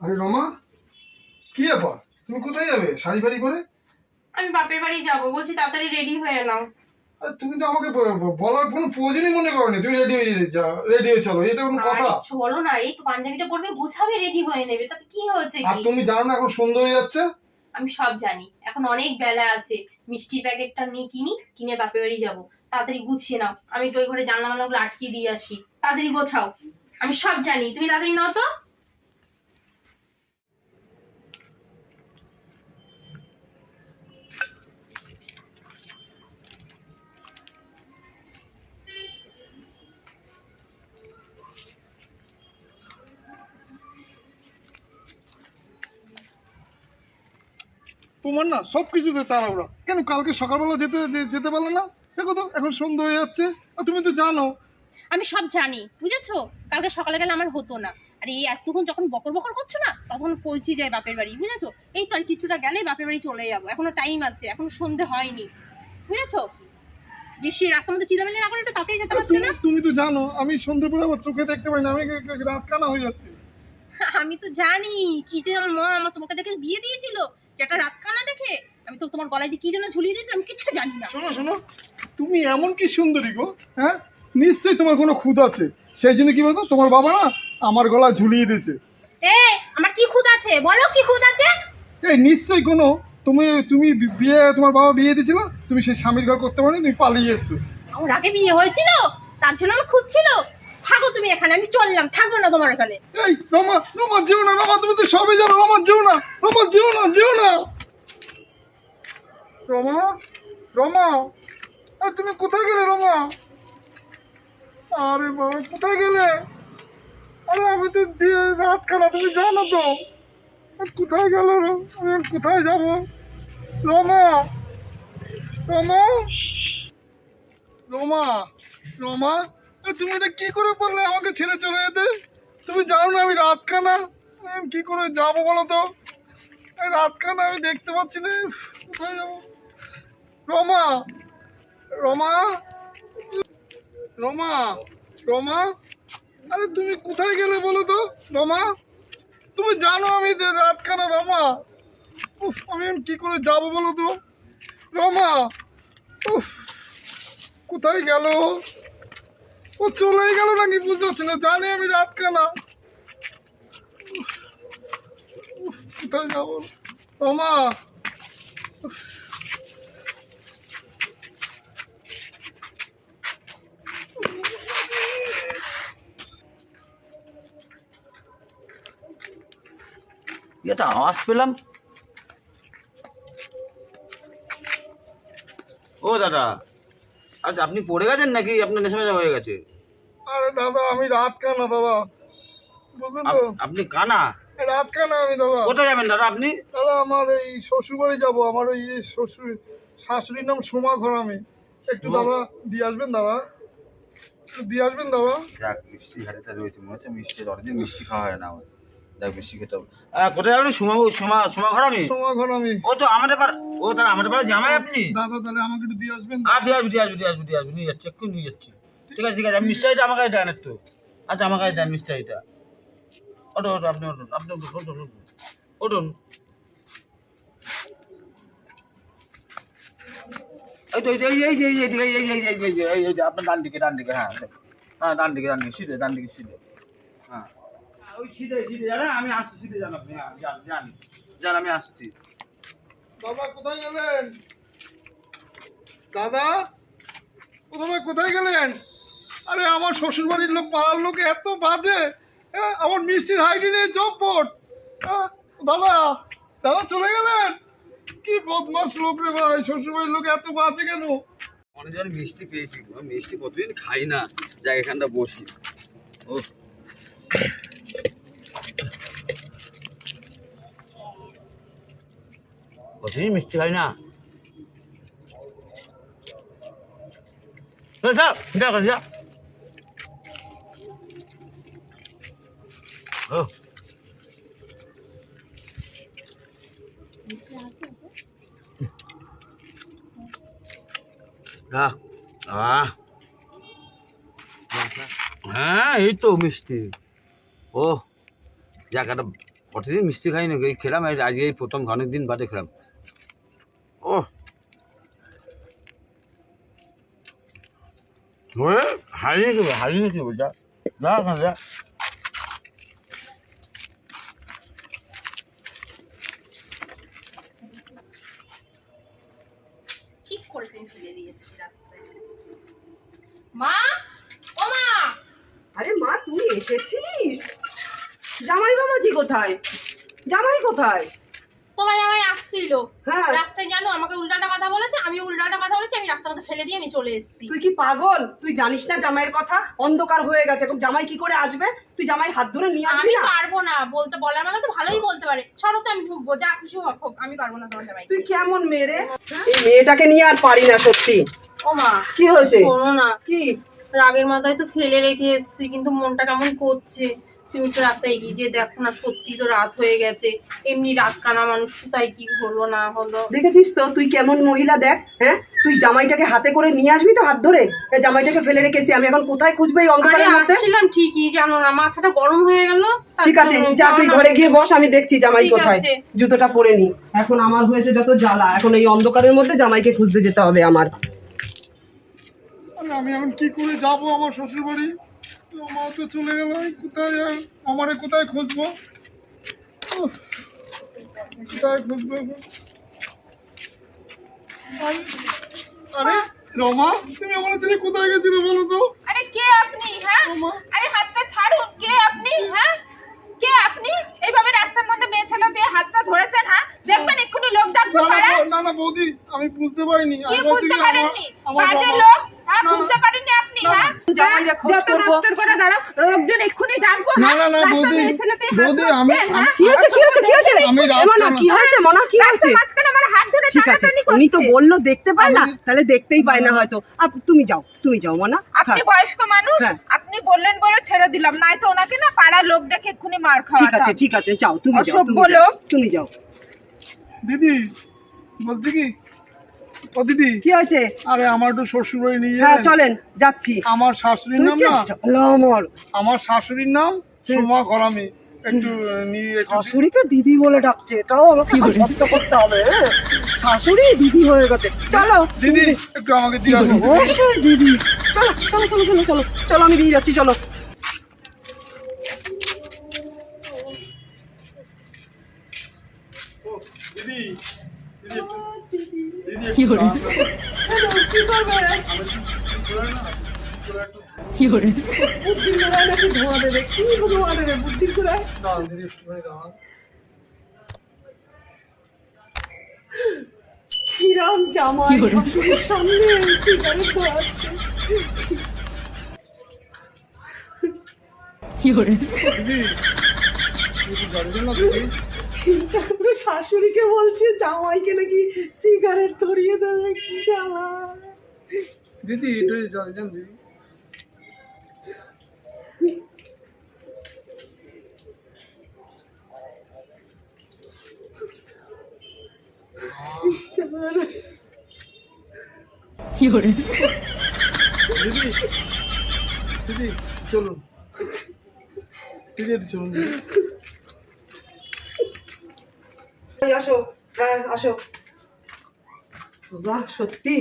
আরে রমা কি ব্যাপার? তুমি কোথায় যাবে? শাড়ি পরে? আমি বাপের বাড়ি যাব বলছি তাড়াতাড়ি রেডি হয়ে নাও। আরে তুমি তো আমাকে বলার কোনো প্রয়োজনই মনে করনি। তুমি রেডি হয়ে যা রেডি হয়ে চলো এটা কোনো কথা? চলো না এই তো পাঞ্জাবিটা পরবে গুছাবে রেডি হয়ে নেবে। তাতে কি হয়েছে আর তুমি জানো না এখন সন্ধ্যা হয়ে যাচ্ছে? আমি সব জানি। এখন অনেক বেলা আছে। মিষ্টি প্যাকেটটা নিয়ে কিনি কিনে বাপের বাড়ি যাব। তাড়াতাড়ি গুছিয়ে নাও। আমি একটু ওই ঘরে জানলা মালাগুলো আটকে দিয়ে আসি। তাড়াতাড়ি গোছাও। আমি সব জানি। তুমি তাড়াতাড়ি নাও তো। তোমার না সব কিছুতে তাড়াহুড়া। কেন কালকে সকালবেলা যেতে যেতে পারলে না? দেখো তো এখন সন্ধ্যা হয়ে যাচ্ছে। আর তুমি তো জানো। আমি সব জানি বুঝেছ? কালকে সকালে গেলে আমার হতো না। আর এই এতক্ষণ যখন বকর বকর করছ না তখন পৌঁছে যায় বাপের বাড়ি বুঝেছ? এই তো আর কিছুটা গেলে বাপের বাড়ি চলে যাব। এখনও টাইম আছে এখনও সন্ধে হয়নি বুঝেছ? বেশি রাস্তার মধ্যে চিলামিলি না করে একটু তাতেই যেতে পারছ না? তুমি তো জানো আমি সন্ধ্যে পরে আমার চোখে দেখতে পাই না আমি রাত কানা হয়ে যাচ্ছে। আমি তো জানি কি যে আমার মা আমার তোমাকে দেখে বিয়ে দিয়েছিল। যেটা রাত কানা দেখে? আমি তো তোমার গলায় যে কি জন্য ঝুলিয়ে দিয়েছিলাম কিচ্ছু জানি না। শোনো শোনো তুমি এমন কি সুন্দরী গো হ্যাঁ? নিশ্চয়ই তোমার কোনো খুদ আছে। সেই জন্য কি বলতো তোমার বাবা না আমার গলা ঝুলিয়ে দিয়েছে। এ আমার কি খুদ আছে? বলো কি খুদ আছে? এই নিশ্চয়ই কোনো তুমি তুমি বিয়ে তোমার বাবা বিয়ে দিয়েছিল তুমি সেই স্বামীর ঘর করতে পারো তুমি পালিয়ে এসছো। আমার আগে বিয়ে হয়েছিল তার জন্য আমার খুদ ছিল থাকো তুমি এখানে, আমি চললাম, থাকব না তোমার এখানে। এই, রমা রমা, যেও না, রমা, তুমি তো সবই জানো, রমা, যেও না, রমা, যেও না যেও না। রমা রমা আরে তুমি কোথায় গেলে, রমা? আরে বাবা, কোথায় গেলে? আরে, আমি তো দিয়ে রাত খানা তুমি জানো তো। কোথায় গেল আমি কোথায় যাব? রমা রমা রমা রমা তুমি এটা কি করে বললে? আমাকে ছেড়ে চলে যেতে? তুমি জানো না আমি রাত খানা আমি কি করে যাব বলো তো? রাত খানা আমি দেখতে পাচ্ছি না। কোথায় যাব? রমা! রমা! রমা! রমা! আরে তুমি কোথায় গেলে বলো তো? রমা! তুমি জানো আমি যে রাত রমা। উফ, আমি কি করে যাব বলো তো? রমা! উফ, কোথায় গেল? ও চলেই গেল নাকি বুঝতে পারছি না জানি আমি রাত কেনা উফ, উফ, কোথায় যাব? রমা কি একটা আওয়াজ পেলাম? ও দাদা আচ্ছা আপনি পড়ে গেছেন নাকি? আপনার নেশা মেশা হয়ে গেছে। আরে দাদা আমি রাত কানা দাদা। বুঝলেন তো? আপনি কানা? রাত কানা আমি দাদা। কোথায় যাবেন দাদা আপনি? দাদা আমার এই শ্বশুর বাড়ি যাব। আমার ওই শ্বশুর শাশুড়ির নাম সোমা ঘর আমি। একটু দাদা দিয়ে আসবেন দাদা? দিয়ে আসবেন দাদা? যাক মিষ্টি রয়েছে মনে হচ্ছে মিষ্টি অনেকদিন মিষ্টি খাওয়া হয় না আমার। যাক মিষ্টি খেতে হবে। আহ, কোথায় যাবেন সোমা সোমা সোমা ঘর আমি? সোমা ঘর আমি। ও তো আমাদের পাড়া ও তাহলে আমাদের পাড়া জামাই আপনি? দাদা তাহলে আমাকে একটু দিয়ে আসবেন। আর দিয়ে আসবি দিয়ে আসবি দিয়ে আসবি দিয়ে আসবি। নিয়ে যাচ্ছি এক্ষুনি নিয়ে যাচ্ছি। ঠিক আছে ঠিক আছে। আমি মিষ্টাইটা আমার কাছে দেন একটু। আচ্ছা আমার কাছে দেন মিষ্টাইটা ওটো ওটো আপনি ওঠুন আপনি উঠুন উঠুন উঠুন উঠুন এই তো এই এই এই এই এই এই এই এই এই এই যে এই এই যে আপনার ডান দিকে ডান দিকে হ্যাঁ হ্যাঁ ডান দিকে ডান দিকে সিধে ডান দিকে সিধে ওই সিধে সিধে জানেন আমি আসছি সিধে আপনি হ্যাঁ যান যান যান আমি আসছি। দাদা কোথায় গেলেন? দাদা দাদা কোথায় গেলেন? আরে আমার শ্বশুর বাড়ির লোক পাড়ার লোক এত বাজে। হ্যাঁ, আমার মিষ্টির হাইডি নিয়ে চম্পট হ্যাঁ, দাদা দাদা চলে গেলেন? কি বদমাস লোক রে ভাই শ্বশুর বাড়ির লোক এত বাজে কেন? অনেক জন মিষ্টি পেয়েছি মিষ্টি কতদিন খাই না যাই এখানটা বসি। ও কতদিন মিষ্টি খাই না। চল, যা। ও। হ্যাঁ এই তো মিষ্টি। ও জায়গাটা কতদিন মিষ্টি খাই না এই খেলাম আজকে এই প্রথম অনেক দিন বাদে খেলাম। ও ওরে হারিয়ে দেবে হারিয়ে দেবে যা যা ওখানে যা। ঠিক করে তুমি ফেলে দিয়েছি রাস্তায়? মা ও মা! আরে মা তুই এসেছিস? জামাই বাবাজি কোথায়? জামাই কোথায়? তোমার জামাই আসছিল। হ্যাঁ। রাস্তায় জানো আমাকে উল্টাটা কথা বলেছে আমি উল্টাটা কথা বলেছি আমি রাস্তার মধ্যে ফেলে দিয়ে আমি চলে এসেছি। তুই কি পাগল? তুই জানিস না জামাইয়ের কথা? অন্ধকার হয়ে গেছে এখন জামাই কি করে আসবে? তুই জামাই হাত ধরে নিয়ে আসবি আমি পারব না বলতে বলার মানে তো ভালোই বলতে পারে। সরো তো আমি ঢুকবো যা খুশি হোক হোক আমি পারব না তোমার জামাই তুই কেমন মেয়ে রে এই মেয়েটাকে নিয়ে আর পারি না সত্যি। ও মা কি হয়েছে? শোনো না। কি? রাগের মাথায় তো ফেলে রেখে এসেছি কিন্তু মনটা কেমন করছে। তুমি তো রাস্তায় এগিয়ে যেয়ে দেখো না সত্যি তো রাত হয়ে গেছে। এমনি রাত কানা মানুষ কোথায় কি হলো না হলো। দেখেছিস তো তুই কেমন মহিলা দেখ হ্যাঁ? তুই জামাইটাকে হাতে করে নিয়ে আসবি তো হাত ধরে? জামাইটাকে ফেলে রেখেছি আমি এখন কোথায় খুঁজবো এই অন্ধকারের মধ্যে? আসছিলাম ঠিকই জানো না মাথাটা গরম হয়ে গেল ঠিক আছে যা তুই ঘরে গিয়ে বস আমি দেখছি জামাই কোথায়। জুতোটা পরে নি। এখন আমার হয়েছে যত জ্বালা এখন এই অন্ধকারের মধ্যে জামাইকে খুঁজতে যেতে হবে আমার। আমি এখন কি করে যাব আমার শ্বশুর বাড়ি মা তো চলে গেল কোথায় আমারে কোথায় খুঁজবো? কোথায় খুঁজবো আরে- রমা তুমি আমার ছেলে কোথায় গেছিলে বলো তো? আরে কে আপনি হ্যাঁ? আরে হাতটা ছাড়ুন কে আপনি হ্যাঁ? কে আপনি? এইভাবে রাস্তার মধ্যে মেয়ে ছেলে পেয়ে হাতটা ধরেছেন হ্যাঁ? দেখবেন এক্ষুনি লোক ডাকবো না না বৌদি আমি বুঝতে পারিনি। আমি বুঝতে কাজের বাবা- লোক হ্যাঁ। বুঝতে পারেননি? হ্যাঁ হ্যাঁ? হ্যাঁ? ঠিক আছে উনি তো বলল দেখতে পায় না তাহলে দেখতেই পায় না হয়তো। আপ- তুমি যাও তুমি যাও মনা। আপনি বয়স্ক মানুষ। আপনি বললেন বলে ছেড়ে দিলাম নাই তো ওনাকে না পাড়ার লোক দেখে এক্ষুনি মার খাওয়া ঠিক আছে ঠিক আছে যাও তুমি যাও তুমি যাও, তুমি যাও। দিদি বলছি কি? ও দিদি। কি হয়েছে? আরে আমার একটু শ্বশুর বাড়ি নিয়ে হ্যাঁ চলেন যাচ্ছি। আমার শাশুড়ির নাম না? আমার। আমার শাশুড়ির নাম সোমা গরামি একটু নিয়ে শাশুড়িকে দিদি বলে ডাকছে এটাও আমাকে সত্য করতে হবে হ্যাঁ? শাশুড়ি দিদি হয়ে গেছে। চলো দিদি একটু আমাকে দিয়ে দিদি। চলো চলো চলো চলো চলো চলো আমি দিয়ে যাচ্ছি চলো। কিরাম শাশুড়ির সামনে সিগারেট দিদি চিন্তা করে শাশুড়িকে বলছে জামাইকে নাকি সিগারেট ধরিয়ে দেবে কি জ্বালা। দিদি একটু জল দেন দিদি। দিদি দিদি চলুন। দিদি চলুন। আসো হ্যাঁ আসো। বাহ সত্যি?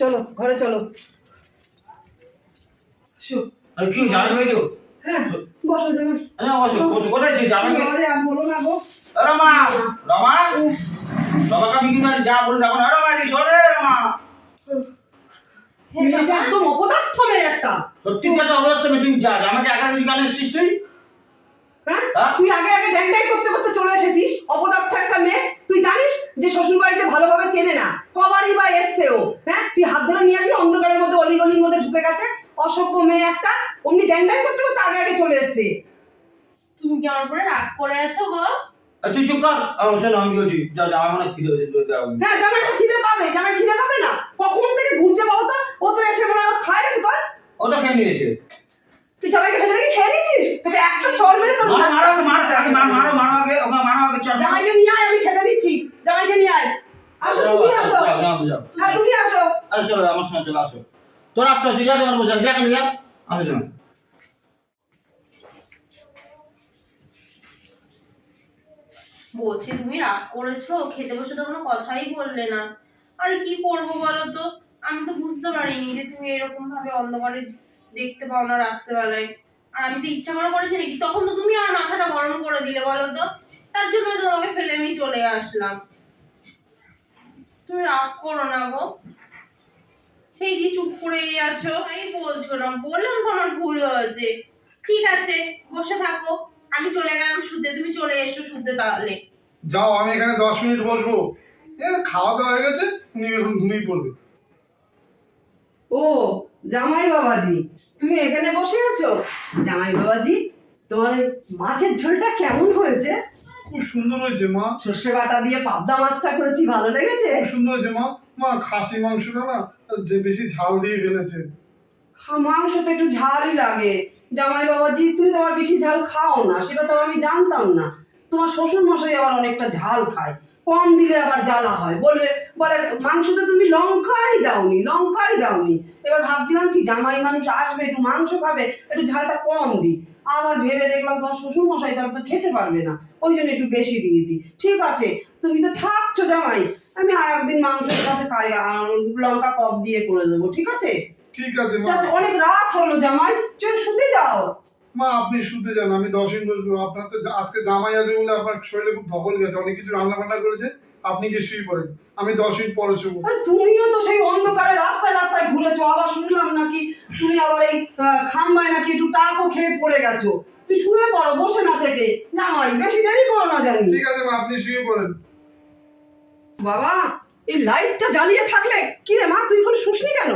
চলো ঘরে চলো। আসো। আরে কি জামাই হয়েছো? হ্যাঁ বসো জামাই। আরে অবশ্য কোথায় ছিল জামাইকে ঘরে আর বলো না গো। রমা রমা। রমাকে আমি কিন্তু যা বলে যাব না রমা রে শোনে রমা। মেয়েটা একদম অপদার্থ মেয়ে একটা। সত্যি কথা হলো তুমি তুমি যা আমাকে একা তুই? হ্যাঁ? হ্যাঁ? তুই আগে আগে ড্যাং ড্যাং করতে করতে চলে এসেছিস অপদার্থ একটা মেয়ে। তুই জানিস যে শ্বশুর বাড়িতে ভালোভাবে চেনে না কবারই বা এসছে ও হ্যাঁ? তুই হাত ধরে নিয়ে আসবি অন্ধকারের মধ্যে অলিগলির মধ্যে ঢুকে গেছে। অসভ্য মেয়ে একটা অমনি ড্যাং ড্যাং করতে করতে আগে আগে চলে এসছে। তুমি কি আমার উপরে রাগ করে আছো গো? তুই চুপ কর আমার শোনো আমি বলছি যা যা আমার খিদে হয়েছে হ্যাঁ জামাই তো খিদে পাবে জামাই খিদে পাবে না। কখন থেকে ঘুরছে বাবু তো ও তো এসে মনে হয় খায় গেছে তোর। ওটা খেয়ে নিয়েছে। তুই জামাইকে ফেলে রেখে খেয়ে নিয়েছিস তোকে একটা চল মেরে তোর মারো মারো মারো আগে মারো মারো মারো আগে ওকে মারো আগে চল। জামাইকে নিয়ে আয় আমি খেতে দিচ্ছি। জামাইকে নিয়ে আয়। আসো তুমি আসো। যাও, যাও, যাও। তুমি আসো। আরে চলো আমার সঙ্গে চলে আসো। তোর আসতে তুই যা তোমার বসে দেখেন যা আসো চলো। বলছি তুমি রাগ করেছ খেতে বসে তো কোনো কথাই বললে না। আরে কি করব বলো তো? আমি তো বুঝতে পারিনি যে তুমি এরকম ভাবে অন্ধকারে দেখতে পাও না রাত্রেবেলায়। আর আমি তো ইচ্ছা করে করেছি নাকি? তখন তো তুমি আমার মাথাটা গরম করে দিলে বলো তো। তার জন্য তোমাকে ফেলে আমি চলে আসলাম। তুমি রাগ করো না গো। সেই কি চুপ করেই আছো? আমি বলছো না বললাম তো আমার ভুল হয়েছে। ঠিক আছে বসে থাকো। আমি চলে গেলাম শুতে তুমি চলে এসো শুতে তাহলে। যাও আমি এখানে দশ মিনিট বসবো। এ খাওয়া দাওয়া হয়ে গেছে তুমি এখন ঘুমিয়ে পড়বে। ও জামাই বাবাজি তুমি এখানে বসে আছো? জামাই বাবাজি তোমার মাছের ঝোলটা কেমন হয়েছে? খুব সুন্দর হয়েছে মা। সর্ষে বাটা দিয়ে পাবদা মাছটা করেছি ভালো লেগেছে? খুব সুন্দর হয়েছে মা। মা খাসি মাংসটা না যে বেশি ঝাল দিয়ে ফেলেছে মাংস তো একটু ঝালই লাগে। জামাই বাবাজি তুমি তো আবার বেশি ঝাল খাও না সেটা তো আমি জানতাম না। তোমার শ্বশুর মশাই আবার অনেকটা ঝাল খায়। কম দিলে আবার জ্বালা হয়। বলবে বলে মাংসতে তুমি লঙ্কাই দাওনি লঙ্কাই দাওনি। এবার ভাবছিলাম কি জামাই মানুষ আসবে একটু মাংস খাবে একটু ঝালটা কম দিই। আবার ভেবে দেখলাম তোমার শ্বশুর মশাই তারা তো খেতে পারবে না ওই জন্য একটু বেশি দিয়েছি। ঠিক আছে তুমি তো থাকছো জামাই আমি আর একদিন মাংসের সাথে কারি লঙ্কা কপ দিয়ে করে দেবো ঠিক আছে? ঠিক আছে অনেক রাত হলো জামাই চল শুতে যাও। মা আপনি শুতে যান আমি দশ মিনিট বসবো। আপনার তো আজকে জামাই আসবে বলে আপনার শরীরে খুব ধকল গেছে অনেক কিছু রান্না বান্না করেছে আপনি গিয়ে শুয়ে পড়েন। আমি দশ মিনিট পরে শুবো। তুমিও তো সেই অন্ধকারে রাস্তায় রাস্তায় ঘুরেছো আবার শুনলাম নাকি তুমি আবার এই খাম্বায় নাকি একটু টাকও খেয়ে পড়ে গেছো। তুই শুয়ে পড়ো বসে না থেকে। জামাই বেশি দেরি করো না জানি। ঠিক আছে মা আপনি শুয়ে পড়েন। বাবা এই লাইটটা জ্বালিয়ে থাকলে কি রে মা তুই এখন শুসনি কেন?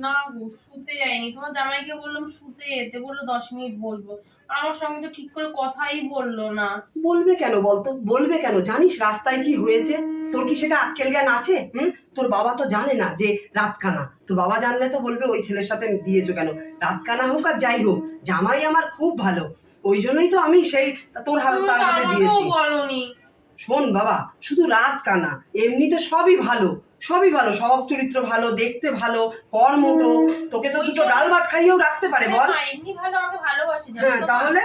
না গো শুতে যাইনি তোমার জামাইকে বললাম শুতে যেতে বলল দশ মিনিট বসবো। আমার সঙ্গে তো ঠিক করে কথাই বলল না। বলবে কেন বলতো? বলবে কেন? জানিস রাস্তায় কি হয়েছে? তোর কি সেটা আক্কেল জ্ঞান আছে? হুম? তোর বাবা তো জানে না যে রাতকানা তোর বাবা জানলে তো বলবে ওই ছেলের সাথে দিয়েছ কেন? রাতকানা হোক আর যাই হোক জামাই আমার খুব ভালো। ওই জন্যই তো আমি সেই তোর হাত তার হাতে দিয়েছি। বলনি শোন বাবা শুধু রাত কানা এমনি তো সবই ভালো। সবই ভালো স্বভাব চরিত্র ভালো দেখতে ভালো কর্মটো তোকে তো দুটো ডাল ভাত খাইয়েও রাখতে পারে বল। এমনি ভালো আমাকে ভালোবাসে হ্যাঁ তাহলে?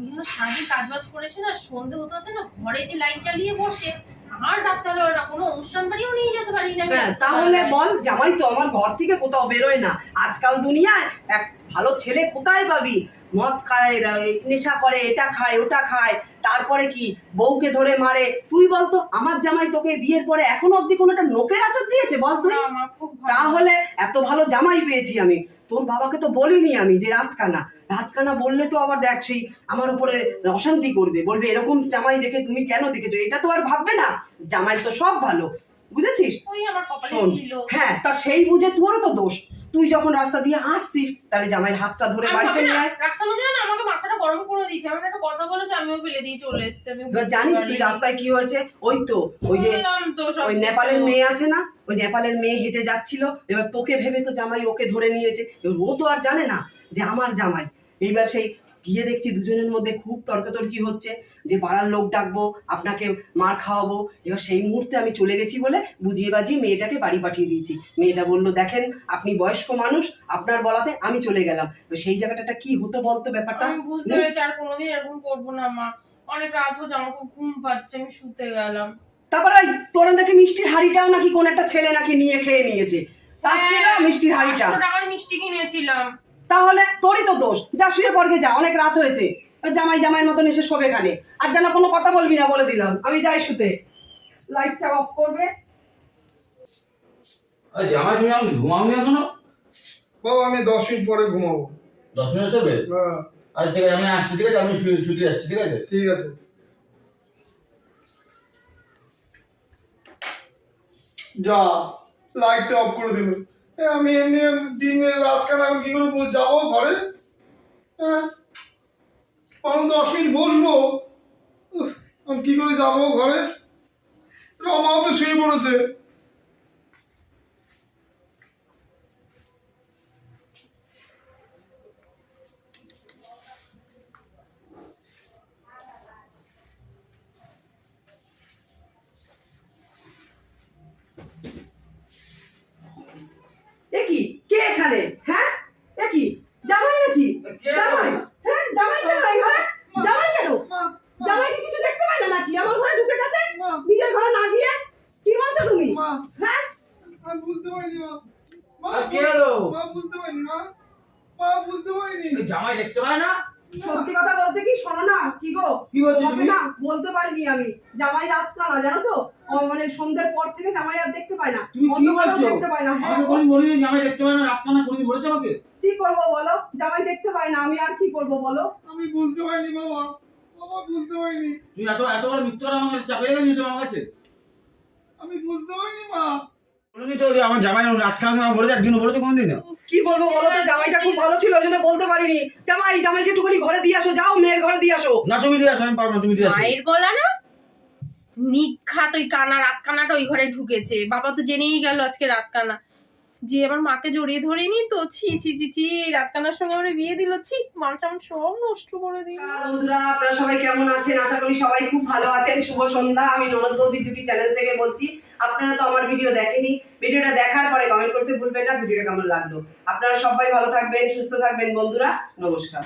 জন্য সারাদিন কাজ বাজ করেছে না সন্ধে হতে হতে না ঘরে যে লাইট জ্বালিয়ে বসে আর ডাকতে হবে না কোনো অনুষ্ঠান বাড়িও নিয়ে যেতে পারি না হ্যাঁ তাহলে বল জামাই তো আমার ঘর থেকে কোথাও বেরোয় না। আজকাল দুনিয়ায় এক ভালো ছেলে কোথায় পাবি? মদ খায় নেশা করে এটা খায় ওটা খায়। তারপরে কি? বউকে ধরে মারে। তুই বলতো আমার জামাই তোকে বিয়ের পরে এখনও অবধি কোনো একটা নোকের আচর দিয়েছে বল তুই তাহলে এত ভালো জামাই পেয়েছি আমি। তোর বাবাকে তো বলিনি আমি যে রাতকানা। রাতকানা বললে তো আবার দেখ সেই আমার উপরে অশান্তি করবে। বলবে এরকম জামাই দেখে তুমি কেন দেখেছ? এটা তো আর ভাববে না। জামাই তো সব ভালো। বুঝেছিস? হ্যাঁ তা সেই বুঝে তোরও তো দোষ। তুই যখন রাস্তা দিয়ে আসছিস তাহলে জামাইয়ের হাতটা ধরে বাড়িতে নিয়ে আয়। রাস্তার মধ্যে না আমাকে মাথাটা গরম করে দিয়েছে। আমার একটা কথা বলেছে আমিও ফেলে দিয়ে চলে এসেছি আমি এবার জানিস তুই রাস্তায় কি হয়েছে? ওই তো ওই যে ওই নেপালের মেয়ে আছে না ওই নেপালের মেয়ে হেঁটে যাচ্ছিল। এবার তোকে ভেবে তো জামাই ওকে ধরে নিয়েছে। এবার ও তো আর জানে না যে আমার জামাই। এইবার সেই গিয়ে দেখছি দুজনের মধ্যে খুব তর্কাতর্কি হচ্ছে যে পাড়ার লোক ডাকবো আপনাকে মার খাওয়াবো। এবার সেই মুহূর্তে আমি চলে গেছি বলে বুঝিয়ে বাজিয়ে মেয়েটাকে বাড়ি পাঠিয়ে দিয়েছি। মেয়েটা বলল দেখেন আপনি বয়স্ক মানুষ আপনার বলাতে আমি চলে গেলাম। সেই জায়গাটা কি হতো বলতো ব্যাপারটা? আমি বুঝতে পেরেছি আর কোনোদিন এরকম করব না মা। অনেক রাত হচ্ছে আমার খুব ঘুম পাচ্ছে আমি শুতে গেলাম। তারপরে ওই তোর নাকি মিষ্টির হাড়িটাও নাকি কোন একটা ছেলে নাকি নিয়ে খেয়ে নিয়েছে। না মিষ্টির হাড়িটা। টাকার মিষ্টি কিনেছিলাম। তাহলে তোরই তো দোষ। যা শুয়ে পড়বে যা। অনেক রাত হয়েছে। জামাই জামাইয়ের মতন এসে শোবে এখানে। আর যেন কোনো কথা বলবি না বলে দিলাম। আমি যাই শুতে। লাইটটা অফ করবে। জামাই তুমি আমি ঘুমাওনি এখনও? বাবা আমি দশ মিনিট পরে ঘুমাবো। দশ মিনিট শোবে? হ্যাঁ। আচ্ছা ঠিক আছে আমি আসছি ঠিক আছে? আমি শুয়ে শুতে যাচ্ছি ঠিক আছে? ঠিক আছে। যা। লাইটটা অফ করে দিল আমি এমনি দিনে রাত কেন আমি কি করে যাব ঘরে। হ্যাঁ আমি দশ মিনিট বসবো। আমি কি করে যাব ঘরে? রমাও তো শুয়ে পড়েছে এ কি কে এখানে হ্যাঁ এ কি জামাই নাকি কে? জামাই হ্যাঁ জামাই কেন এই ঘরে জামাই কেন মা, মা, জামাই কি কিছু দেখতে পায় না নাকি আমার ঘরে মা বুঝতে পারিনি মা মা বুঝতে পারিনি এই জামাই দেখতে পায় না সত্যি কথা বলতে কি শোনো না কি গো? কি বলছো তুমি? না বলতে পারিনি আমি। জামাই রাত কানা জানো তো? মানে সন্ধ্যের পর থেকে জামাই আর দেখতে পায় না। তুমি কি বলছো? দেখতে পায় না হ্যাঁ। আমাকে বলি জামাই দেখতে পায় না? রাত কানা কোনদিন বলেছে আমাকে? কি করব বলো? জামাই দেখতে পায় না আমি আর কি করব বলো? আমি বুঝতে পারিনি বাবা। বাবা বুঝতে পারিনি। তুই এত এত বড় মিথ্যা কথা আমার কাছে চাপে রেখে দিয়েছ আমার কাছে? আমি বুঝতে পারিনি মা। বলিনি তো আমার জামাই আমার বলেছে একদিন বলেছে কোনদিন কি বলব বলো তো জামাইটা খুব ভালো ছিল ওই জন্য বলতে পারিনি। জামাই জামাইকে একটুখানি ঘরে দিয়ে আসো যাও মেয়ের ঘরে দিয়ে আসো। না তুমি দিয়ে আসো আমি পারব না তুমি দিয়ে আসো। মায়ের গলা না? নিঘাত ওই কানা রাত কানাটা ওই ঘরে ঢুকেছে। বাবা তো জেনেই গেল আজকে রাত কানা যে আমার মাকে জড়িয়ে ধরেনি তো ছি ছি ছি ছি রাত কানার সঙ্গে আমরা বিয়ে দিল ছি মান চামন সব নষ্ট করে দিল। বন্ধুরা আপনারা সবাই কেমন আছেন? আশা করি সবাই খুব ভালো আছেন। শুভ সন্ধ্যা আমি ননদ বৌদি জুটি চ্যানেল থেকে বলছি। আপনারা তো আমার ভিডিও দেখেনি। ভিডিওটা দেখার পরে কমেন্ট করতে ভুলবেন না, ভিডিওটা কেমন লাগল? আপনারা সবাই ভালো থাকবেন, সুস্থ থাকবেন, বন্ধুরা, নমস্কার।